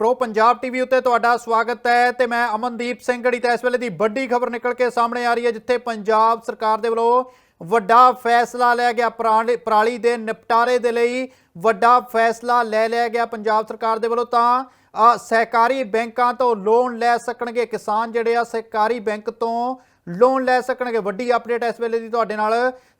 Pro Punjab TV ਉੱਤੇ ਤੁਹਾਡਾ ਸਵਾਗਤ ਹੈ ਤੇ ਮੈਂ ਅਮਨਦੀਪ ਸਿੰਘ ਗੜੀ ਤੇ ਇਸ ਵੇਲੇ ਦੀ ਵੱਡੀ ਖਬਰ ਨਿਕਲ ਕੇ ਸਾਹਮਣੇ ਆ ਰਹੀ ਹੈ, ਜਿੱਥੇ ਪੰਜਾਬ ਸਰਕਾਰ ਦੇ ਵੱਲੋਂ ਵੱਡਾ ਫੈਸਲਾ ਲਿਆ ਗਿਆ। ਪਰਾਲੀ ਪਰਾਲੀ ਦੇ ਨਿਪਟਾਰੇ ਦੇ ਲਈ ਵੱਡਾ ਫੈਸਲਾ ਲੈ ਲਿਆ ਗਿਆ ਪੰਜਾਬ ਸਰਕਾਰ ਦੇ ਵੱਲੋਂ ਤਾਂ। ਸਹਿਕਾਰੀ ਬੈਂਕਾਂ ਤੋਂ ਲੋਨ ਲੈ ਸਕਣਗੇ। ਕਿਸਾਨ ਜਿਹੜੇ ਆ, ਸਹਿਕਾਰੀ ਬੈਂਕ ਤੋਂ ਲੋਨ ਲੈ ਸਕਣਗੇ। ਵੱਡੀ ਅਪਡੇਟ ਇਸ ਵੇਲੇ ਦੀ ਤੁਹਾਡੇ ਨਾਲ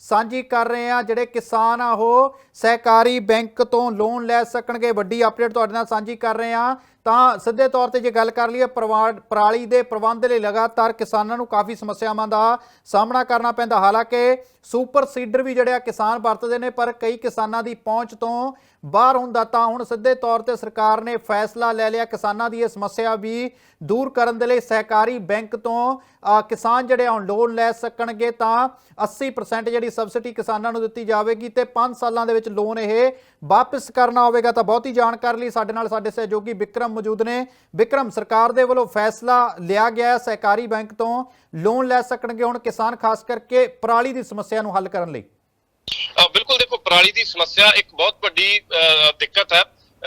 ਸਾਂਝੀ ਕਰ ਰਹੇ ਆ ਜਿਹੜੇ ਕਿਸਾਨ ਆ ਉਹ ਸਹਿਕਾਰੀ ਬੈਂਕ ਤੋਂ ਲੋਨ ਲੈ ਸਕਣਗੇ। ਵੱਡੀ ਅਪਡੇਟ ਤੁਹਾਡੇ ਨਾਲ ਸਾਂਝੀ ਕਰ ਰਹੇ ਆ ਤਾਂ ਸਿੱਧੇ ਤੌਰ ਤੇ ਜੇ ਗੱਲ ਕਰ ਲਈਏ ਪਰਵਾ- ਪਰਾਲੀ ਦੇ ਪ੍ਰਬੰਧ ਲਈ ਲਗਾਤਾਰ ਕਿਸਾਨਾਂ ਨੂੰ ਕਾਫੀ ਸਮੱਸਿਆਵਾਂ ਦਾ ਸਾਹਮਣਾ ਕਰਨਾ ਪੈਂਦਾ। ਹਾਲਾਂਕਿ ਸੁਪਰ ਸੀਡਰ ਵੀ ਜਿਹੜੇ ਆ ਕਿਸਾਨ ਵਰਤਦੇ ਨੇ, ਪਰ ਕਈ ਕਿਸਾਨਾਂ ਦੀ ਪਹੁੰਚ ਤੋਂ ਬਾਹਰ ਹੁੰਦਾ ਤਾਂ ਹੁਣ ਸਿੱਧੇ ਤੌਰ ਤੇ ਸਰਕਾਰ ਨੇ ਫੈਸਲਾ ਲੈ ਲਿਆ। ਕਿਸਾਨਾਂ ਦੀ ਇਹ ਸਮੱਸਿਆ ਵੀ ਦੂਰ ਕਰਨ ਦੇ ਲਈ ਸਹਿਕਾਰੀ ਬੈਂਕ ਤੋਂ ਕਿਸਾਨ ਜਿਹੜੇ ਹੁਣ ਲੋਨ ਲੈ ਸਕਣਗੇ ਤਾਂ 80% ਜਿਹੜੀ ਸਬਸਿਡੀ ਕਿਸਾਨਾਂ ਨੂੰ ਦਿੱਤੀ ਜਾਵੇਗੀ ਤੇ 5 ਸਾਲਾਂ ਦੇ ਵਿੱਚ ਲੋਨ ਇਹ ਵਾਪਸ ਕਰਨਾ ਹੋਵੇਗਾ। ਤਾਂ ਬਹੁਤੀ ਜਾਣਕਾਰੀ ਲਈ ਸਾਡੇ ਨਾਲ ਸਾਡੇ ਸਹਿਯੋਗੀ ਵਿਕਰਮ ਮੌਜੂਦ ਨੇ। ਵਿਕਰਮ, ਸਰਕਾਰ ਦੇ ਵੱਲੋਂ ਫੈਸਲਾ ਲਿਆ ਗਿਆ ਸਹਿਕਾਰੀ ਬੈਂਕ ਤੋਂ ਲੋਨ ਲੈ ਸਕਣਗੇ ਹੁਣ ਕਿਸਾਨ, ਖਾਸ ਕਰਕੇ ਪਰਾਲੀ ਦੀ ਸਮੱਸਿਆ ਨੂੰ ਹੱਲ ਕਰਨ ਲਈ। ਬਿਲਕੁਲ ਦੇਖੋ, ਪਰਾਲੀ ਦੀ ਸਮੱਸਿਆ ਇੱਕ ਬਹੁਤ ਵੱਡੀ ਦਿੱਕਤ ਹੈ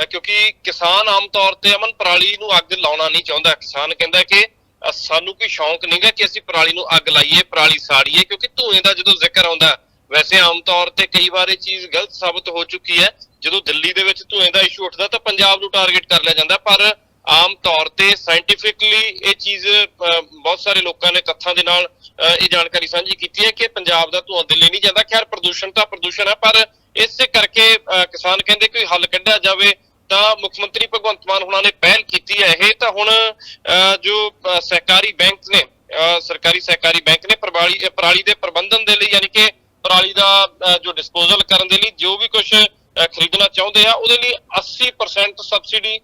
ਕਿਉਂਕਿ ਕਿਸਾਨ ਆਮ ਤੌਰ ਤੇ ਅਮਨ ਪਰਾਲੀ ਨੂੰ ਅੱਗ ਲਾਉਣਾ ਨਹੀਂ ਚਾਹੁੰਦਾ। ਕਿਸਾਨ ਕਹਿੰਦਾ ਕਿ ਸਾਨੂੰ ਕੋਈ ਸ਼ੌਂਕ ਨਹੀਂਗਾ ਕਿ ਅਸੀਂ ਪਰਾਲੀ ਨੂੰ ਅੱਗ ਲਾਈਏ, ਪਰਾਲੀ ਸਾੜੀਏ, ਕਿਉਂਕਿ ਧੂਏ ਦਾ ਜਦੋਂ ਜ਼ਿਕਰ ਆਉਂਦਾ ਵੈਸੇ ਆਮ ਤੌਰ ਤੇ ਕਈ ਵਾਰ ਇਹ ਚੀਜ਼ ਗਲਤ ਸਾਬਤ ਹੋ ਚੁੱਕੀ ਹੈ। ਜਦੋਂ ਦਿੱਲੀ ਦੇ ਵਿੱਚ ਧੂਏ ਦਾ ਇਸ਼ੂ ਉੱਠਦਾ ਤਾਂ ਪੰਜਾਬ ਨੂੰ ਟਾਰਗੇਟ ਕਰ ਲਿਆ ਜਾਂਦਾ ਪਰ ਆਮ ਤੌਰ ਤੇ ਸਾਇੰਟੀਫਿਕਲੀ ਇਹ ਚੀਜ਼ ਅ, ਬਹੁਤ ਸਾਰੇ ਲੋਕਾਂ ਨੇ ਤੱਥਾਂ ਦੇ ਨਾਲ ਅ, ਇਹ ਜਾਣਕਾਰੀ ਸਾਂਝੀ ਕੀਤੀ ਹੈ ਕਿ ਪੰਜਾਬ ਦਾ ਧੂਆਂ ਦਿੱਲੀ ਨਹੀਂ ਜਾਂਦਾ। ਖੈਰ ਪ੍ਰਦੂਸ਼ਣ ਤਾਂ ਪ੍ਰਦੂਸ਼ਣ ਹੈ ਪਰ ਇਸੇ ਕਰਕੇ ਕਿਸਾਨ ਕਹਿੰਦੇ ਕੋਈ ਹੱਲ ਕੱਢਿਆ ਜਾਵੇ ਤਾਂ ਮੁੱਖ ਮੰਤਰੀ ਭਗਵੰਤ ਮਾਨ ਹੁਣਾਂ ਨੇ ਪਹਿਲ ਕੀਤੀ ਹੈ ਇਹ। ਤਾਂ ਹੁਣ ਅ, ਜੋ ਸਹਿਕਾਰੀ ਬੈਂਕ ਨੇ ਅ, ਸਰਕਾਰੀ ਸਹਿਕਾਰੀ ਬੈਂਕ ਨੇ ਪਰਾਲੀ ਪਰਾਲੀ ਦੇ ਪ੍ਰਬੰਧਨ ਦੇ ਲਈ ਯਾਨੀ ਕਿ ਪਰਾਲੀ ਦਾ ਜੋ ਡਿਸਪੋਜ਼ਲ ਕਰਨ ਦੇ ਲਈ ਜੋ ਵੀ ਕੁਝ ਖਰੀਦਣਾ ਚਾਹੁੰਦੇ ਆ ਉਹਦੇ ਲਈ 80% ਸਬਸਿਡੀ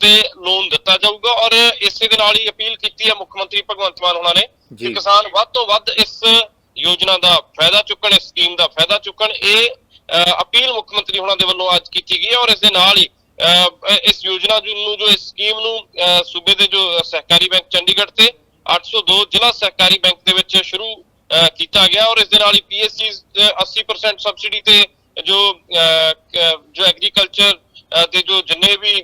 ਤੇ ਲੋਨ ਦਿੱਤਾ ਜਾਊਗਾ ਔਰ ਇਸੇ ਦੇ ਨਾਲ ਹੀ ਅਪੀਲ ਕੀਤੀ ਹੈ ਮੁੱਖ ਮੰਤਰੀ ਭਗਵੰਤ ਮਾਨ ਹੁਣਾਂ ਨੇ। ਕਿ ਕਿਸਾਨ ਵੱਧ ਤੋਂ ਵੱਧ ਇਸ ਯੋਜਨਾ ਦਾ ਫਾਇਦਾ ਚੁੱਕਣ ਇਸ ਸਕੀਮ ਦਾ ਫਾਇਦਾ ਚੁੱਕਣ ਇਹ ਅਪੀਲ ਮੁੱਖ ਮੰਤਰੀ ਹੁਣਾਂ ਦੇ ਵੱਲੋਂ ਅੱਜ ਕੀਤੀ ਗਈ ਹੈ ਔਰ ਇਸ ਦੇ ਨਾਲ ਹੀ ਇਸ ਯੋਜਨਾ ਨੂੰ ਜੋ ਇਸ ਸਕੀਮ ਨੂੰ ਸੂਬੇ ਦੇ ਜੋ ਸਹਿਕਾਰੀ ਬੈਂਕ ਚੰਡੀਗੜ੍ਹ ਤੇ 802 ਜ਼ਿਲ੍ਹਾ ਸਹਿਕਾਰੀ ਬੈਂਕ ਦੇ ਵਿੱਚ ਸ਼ੁਰੂ ਕੀਤਾ ਗਿਆ ਔਰ ਇਸ ਦੇ ਨਾਲ ਹੀ ਪੀਐਸਸੀ 80% ਸਬਸਿਡੀ ਤੇ ਜੋ ਜੋ ਐਗਰੀਕਲਚਰ ਦੇ ਜੋ ਜਿੰਨੇ ਵੀ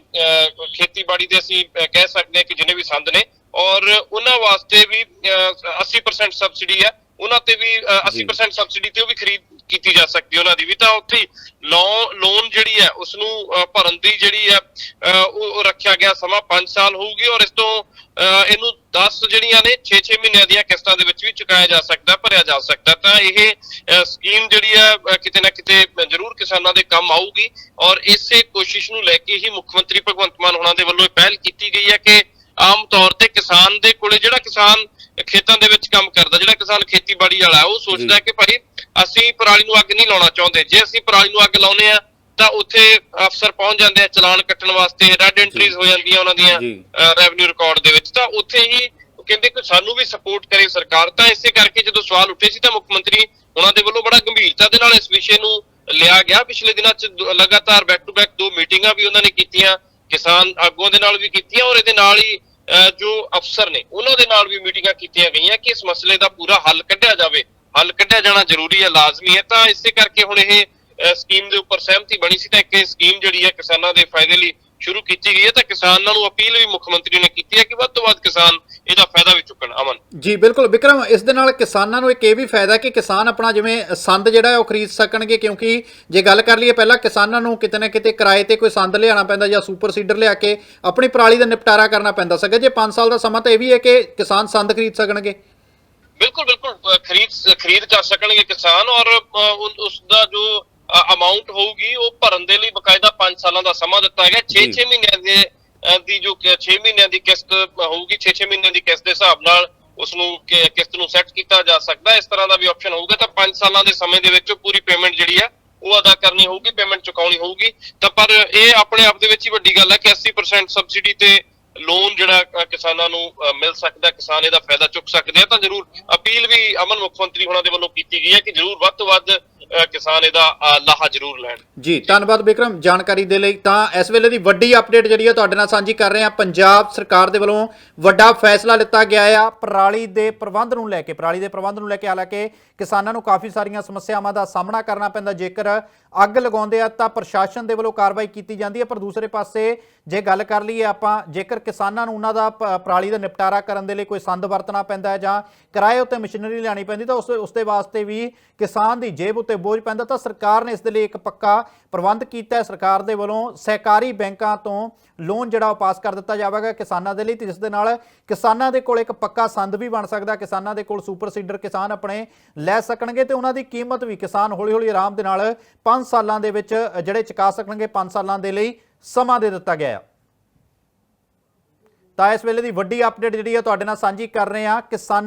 ਖੇਤੀਬਾੜੀ ਦੇ ਅਸੀਂ ਕਹਿ ਸਕਦੇ ਹਾਂ ਕਿ ਜਿੰਨੇ ਵੀ ਸੰਦ ਨੇ ਔਰ ਉਹਨਾਂ ਵਾਸਤੇ ਵੀ ਅ, 80% ਸਬਸਿਡੀ ਹੈ ਉਹਨਾਂ ਤੇ ਵੀ ਅ, 80% ਸਬਸਿਡੀ ਤੇ ਉਹ ਵੀ ਖਰੀਦ ਕੀਤੀ ਜਾ ਸਕਦੀ ਹੈ ਉਹਨਾਂ ਦੀ ਵੀ। ਤਾਂ ਉੱਥੇ ਲੋਨ ਜਿਹੜੀ ਹੈ ਉਸ ਨੂੰ ਭਰਨ ਦੀ ਜਿਹੜੀ ਹੈ ਉਹ ਰੱਖਿਆ ਗਿਆ ਸਮਾਂ 5 ਸਾਲ ਹੋਊਗੀ ਔਰ ਇਸ ਤੋਂ ਇਹਨੂੰ 10 ਜਿਹੜੀਆਂ ਨੇ 6-6 ਮਹੀਨਿਆਂ ਦੀਆਂ ਕਿਸ਼ਤਾਂ ਦੇ ਵਿੱਚ ਵੀ ਚੁਕਾਇਆ ਜਾ ਸਕਦਾ ਭਰਿਆ ਜਾ ਸਕਦਾ ਤਾਂ ਇਹ ਸਕੀਮ ਜਿਹੜੀ ਹੈ ਅ, ਕਿਤੇ ਨਾ ਕਿਤੇ ਜ਼ਰੂਰ ਕਿਸਾਨਾਂ ਦੇ ਕੰਮ ਆਊਗੀ ਔਰ ਇਸੇ ਕੋਸ਼ਿਸ਼ ਨੂੰ ਲੈ ਕੇ ਹੀ ਮੁੱਖ ਮੰਤਰੀ ਭਗਵੰਤ ਮਾਨ ਹੁਣਾਂ ਦੇ ਵੱਲੋਂ ਇਹ ਪਹਿਲ ਕੀਤੀ ਗਈ ਹੈ ਕਿ ਆਮ ਤੌਰ ਤੇ ਕਿਸਾਨ ਦੇ ਕੋਲੇ ਜਿਹੜਾ ਕਿਸਾਨ ਖੇਤਾਂ ਦੇ ਵਿੱਚ ਕੰਮ ਕਰਦਾ ਜਿਹੜਾ ਕਿਸਾਨ ਖੇਤੀਬਾੜੀ ਵਾਲਾ ਉਹ ਸੋਚਦਾ ਕਿ ਭਾਈ ਅਸੀਂ ਪਰਾਲੀ ਨੂੰ ਅੱਗ ਨਹੀਂ ਲਾਉਣਾ ਚਾਹੁੰਦੇ ਜੇ ਅਸੀਂ ਪਰਾਲੀ ਨੂੰ ਅੱਗ ਲਾਉਨੇ ਆ ਤਾਂ ਉੱਥੇ ਅਫਸਰ ਪਹੁੰਚ ਜਾਂਦੇ ਆ ਚਲਾਨ ਕੱਟਣ ਵਾਸਤੇ ਰੈੱਡ ਐਂਟਰੀਜ਼ ਹੋ ਜਾਂਦੀਆਂ ਉਹਨਾਂ ਦੀਆਂ। ਰੈਵਨਿਊ ਰਿਕਾਰਡ ਦੇ ਵਿੱਚ। ਤਾਂ ਉੱਥੇ ਹੀ ਉਹ ਕਹਿੰਦੇ ਕਿ ਸਾਨੂੰ ਵੀ ਸਪੋਰਟ ਕਰੇ ਸਰਕਾਰ। ਤਾਂ ਇਸੇ ਕਰਕੇ ਜਦੋਂ ਸਵਾਲ ਉੱਠੇ ਸੀ ਤਾਂ ਮੁੱਖ ਮੰਤਰੀ ਉਹਨਾਂ ਦੇ ਵੱਲੋਂ ਬੜਾ ਗੰਭੀਰਤਾ ਦੇ ਨਾਲ ਇਸ ਵਿਸ਼ੇ ਨੂੰ ਲਿਆ ਗਿਆ। ਪਿਛਲੇ ਦਿਨਾਂ 'ਚ ਲਗਾਤਾਰ ਬੈਕ ਟੂ ਬੈਕ ਦੋ ਮੀਟਿੰਗਾਂ ਵੀ ਉਹਨਾਂ ਨੇ ਕੀਤੀਆਂ ਕਿਸਾਨ ਆਗੂਆਂ ਦੇ ਨਾਲ ਵੀ ਕੀਤੀਆਂ ਔਰ ਇਹਦੇ ਨਾਲ ਹੀ ਜੋ ਅਫਸਰ ਨੇ ਉਹਨਾਂ ਦੇ ਨਾਲ ਵੀ ਮੀਟਿੰਗਾਂ ਕੀਤੀਆਂ ਗਈਆਂ ਕਿ ਇਸ ਮਸਲੇ ਦਾ ਪੂਰਾ ਹੱਲ ਕੱਢਿਆ ਜਾਵੇ। ਹੱਲ ਕੱਢਿਆ ਜਾਣਾ ਜ਼ਰੂਰੀ ਹੈ ਲਾਜ਼ਮੀ ਹੈ। ਤਾਂ ਇਸੇ ਕਰਕੇ ਹੁਣ ਇਹ ਸਕੀਮ ਦੇ ਉੱਪਰ ਸਹਿਮਤੀ ਬਣੀ ਸੀ ਤਾਂ ਇੱਕ ਇਹ ਸਕੀਮ ਜਿਹੜੀ ਹੈ ਕਿਸਾਨਾਂ ਦੇ ਫਾਇਦੇ ਲਈ ਸ਼ੁਰੂ ਕੀਤੀ ਗਈ ਹੈ ਤਾਂ ਕਿਸਾਨਾਂ ਨੂੰ ਅਪੀਲ ਵੀ ਮੁੱਖ ਮੰਤਰੀ ਨੇ ਕੀਤੀ ਹੈ ਕਿ ਵੱਧ ਤੋਂ ਵੱਧ ਕਿਸਾਨ ਇਹਦਾ ਫਾਇਦਾ ਵੀ ਚੁੱਕਣ। ਅਮਨ। ਜੀ ਬਿਲਕੁਲ। ਵਿਕਰਮ ਇਸ ਦੇ ਨਾਲ ਕਿਸਾਨਾਂ ਨੂੰ ਇੱਕ ਇਹ ਵੀ ਫਾਇਦਾ ਕਿ ਕਿਸਾਨ ਆਪਣਾ ਜਿਵੇਂ ਸੰਦ ਜਿਹੜਾ ਹੈ ਉਹ ਖਰੀਦ ਸਕਣਗੇ ਕਿਉਂਕਿ ਜੇ ਗੱਲ ਕਰ ਲਈਏ ਪਹਿਲਾਂ ਕਿਸਾਨਾਂ ਨੂੰ ਕਿਤੇ ਨਾ ਕਿਤੇ ਕਿਰਾਏ ਤੇ ਕੋਈ ਸੰਦ ਲਿਆਉਣਾ ਪੈਂਦਾ ਜਾਂ ਸੁਪਰ ਸੀਡਰ ਲਿਆ ਕੇ ਆਪਣੀ ਪਰਾਲੀ ਦਾ ਨਿਪਟਾਰਾ ਕਰਨਾ ਪੈਂਦਾ ਸੀਗਾ। ਜੇ 5 ਸਾਲ ਦਾ ਸਮਾਂ ਤਾਂ ਇਹ ਵੀ ਹੈ ਕਿ ਕਿਸਾਨ ਸੰਦ ਖਰੀਦ ਸਕਣਗੇ। ਬਿਲਕੁਲ ਬਿਲਕੁਲ। ਖਰੀਦ ਖਰੀਦ ਕਰ ਸਕਣਗੇ ਕਿਸਾਨ ਔਰ ਉਸ ਦਾ ਜੋ ਅਮਾਉਂਟ ਹੋਊਗੀ ਉਹ ਭਰਨ ਦੇ ਲਈ ਬਕਾਇਦਾ 5 ਸਾਲਾਂ ਦਾ ਸਮਾਂ ਦਿੱਤਾ ਹੈਗਾ। 6-6 ਮਹੀਨਿਆਂ ਦੇ ਦੀ ਜੋ 6 ਮਹੀਨਿਆਂ ਦੀ ਕਿਸ਼ਤ ਹੋਊਗੀ 6-6 ਮਹੀਨਿਆਂ ਦੀ ਕਿਸ਼ਤ ਦੇ ਹਿਸਾਬ ਨਾਲ ਉਸ ਨੂੰ ਕਿਸ਼ਤ ਨੂੰ ਸੈੱਟ ਕੀਤਾ ਜਾ ਸਕਦਾ। ਇਸ ਤਰ੍ਹਾਂ ਦਾ ਵੀ ਆਪਸ਼ਨ ਹੋਊਗਾ। ਤਾਂ 5 ਸਾਲਾਂ ਦੇ ਸਮੇਂ ਦੇ ਵਿੱਚ ਪੂਰੀ ਪੇਮੈਂਟ ਜਿਹੜੀ ਹੈ ਉਹ ਅਦਾ ਕਰਨੀ ਹੋਊਗੀ ਪੇਮੈਂਟ ਚੁਕਾਉਣੀ ਹੋਊਗੀ। ਤਾਂ ਪਰ ਇਹ ਆਪਣੇ ਆਪ ਦੇ ਵਿੱਚ ਹੀ ਵੱਡੀ ਗੱਲ ਹੈ ਕਿ 80% ਸਬਸਿਡੀ ਤੇ ਲੋਨ ਜਿਹੜਾ ਕਿਸਾਨਾਂ ਨੂੰ ਮਿਲ ਸਕਦਾ ਕਿਸਾਨ ਇਹਦਾ ਫਾਇਦਾ ਚੁੱਕ ਸਕਦੇ ਆ। ਤਾਂ ਜ਼ਰੂਰ ਅਪੀਲ ਵੀ ਅਮਨ ਮੁੱਖ ਮੰਤਰੀ ਹੁਣਾਂ ਦੇ ਵੱਲੋਂ ਕੀਤੀ ਗਈ ਹੈ ਕਿ ਜ਼ਰੂਰ ਵੱਧ ਤੋਂ ਵੱਧ ਕਿਸਾਨ ਇਹਦਾ ਲਾਹਾ ਜ਼ਰੂਰ ਲੈਣ। ਜੀ, ਧੰਨਵਾਦ ਵਿਕਰਮ ਜਾਣਕਾਰੀ ਦੇ ਲਈ ਤਾਂ ਇਸ ਵੇਲੇ ਦੀ ਵੱਡੀ ਅਪਡੇਟ ਜਿਹੜੀ ਹੈ ਤੁਹਾਡੇ ਨਾਲ ਸਾਂਝੀ ਕਰ ਰਹੇ ਹਾਂ। ਪੰਜਾਬ ਸਰਕਾਰ ਦੇ ਵੱਲੋਂ ਵੱਡਾ ਫੈਸਲਾ ਲਿੱਤਾ ਗਿਆ ਆ। ਪਰਾਲੀ ਦੇ ਪ੍ਰਬੰਧ ਨੂੰ ਲੈ ਕੇ, ਪਰਾਲੀ ਦੇ ਪ੍ਰਬੰਧ ਨੂੰ ਲੈ ਕੇ ਹਾਲਾਂਕਿ ਕਿਸਾਨਾਂ ਨੂੰ ਕਾਫੀ ਸਾਰੀਆਂ ਸਮੱਸਿਆਵਾਂ ਦਾ ਸਾਹਮਣਾ ਕਰਨਾ ਪੈਂਦਾ। ਜੇਕਰ ਅੱਗ ਲਗਾਉਂਦੇ ਆ ਤਾਂ ਪ੍ਰਸ਼ਾਸਨ ਦੇ ਵੱਲੋਂ ਕਾਰਵਾਈ ਕੀਤੀ ਜਾਂਦੀ ਹੈ। ਪਰ ਦੂਸਰੇ ਪਾਸੇ ਜੇ ਗੱਲ ਕਰ ਲਈਏ ਆਪਾਂ, ਜੇਕਰ ਕਿਸਾਨਾਂ ਨੂੰ ਉਹਨਾਂ ਦਾ ਪਰਾਲੀ ਦਾ ਨਿਪਟਾਰਾ ਕਰਨ ਦੇ ਲਈ ਕੋਈ ਸੰਦ ਵਰਤਣਾ ਪੈਂਦਾ ਹੈ ਜਾਂ ਕਿਰਾਏ ਉੱਤੇ ਮਸ਼ੀਨਰੀ ਲਿਆਣੀ ਪੈਂਦੀ, ਤਾਂ ਉਸ ਉਸ ਦੇ ਵਾਸਤੇ ਵੀ ਕਿਸਾਨ ਦੀ ਜੇਬ ਉੱਤੇ ਬੋਝ ਪੈਂਦਾ, ਤਾਂ ਸਰਕਾਰ ਨੇ ਇਸ ਦੇ ਲਈ ਇੱਕ ਪੱਕਾ ਪ੍ਰਬੰਧ ਕੀਤਾ ਹੈ। ਸਰਕਾਰ ਦੇ ਵੱਲੋਂ ਸਹਿਕਾਰੀ ਬੈਂਕਾਂ ਤੋਂ ਲੋਨ ਜਿਹੜਾ ਉਹ ਪਾਸ ਕਰ ਦਿੱਤਾ ਜਾਵੇਗਾ ਕਿਸਾਨਾਂ ਦੇ ਲਈ, ਤੇ ਜਿਸ ਦੇ ਨਾਲ ਕਿਸਾਨਾਂ ਦੇ ਕੋਲ ਇੱਕ ਪੱਕਾ ਸੰਦ ਵੀ ਬਣ ਸਕਦਾ, ਕਿਸਾਨਾਂ ਦੇ ਕੋਲ ਸੁਪਰ ਸੀਡਰ ਕਿਸਾਨ ਆਪਣੇ ਲੈ ਸਕਣਗੇ, ਤੇ ਉਹਨਾਂ ਦੀ ਕੀਮਤ ਵੀ ਕਿਸਾਨ ਹੌਲੀ ਹੌਲੀ ਆਰਾਮ ਦੇ ਨਾਲ 5 ਸਾਲਾਂ ਦੇ ਵਿੱਚ ਜਿਹੜੇ ਚੁਕਾ ਸਕਣਗੇ 5 ਸਾਲਾਂ ਦੇ ਲਈ ਸਮਾਂ ਦੇ ਦਿੱਤਾ ਗਿਆ ਹੈ ਤਾਂ ਇਸ ਵੇਲੇ ਦੀ ਵੱਡੀ ਅਪਡੇਟ ਜਿਹੜੀ ਹੈ ਤੁਹਾਡੇ ਨਾਲ ਸਾਂਝੀ ਕਰ ਰਹੇ ਹਾਂ ਕਿਸਾਨਾਂ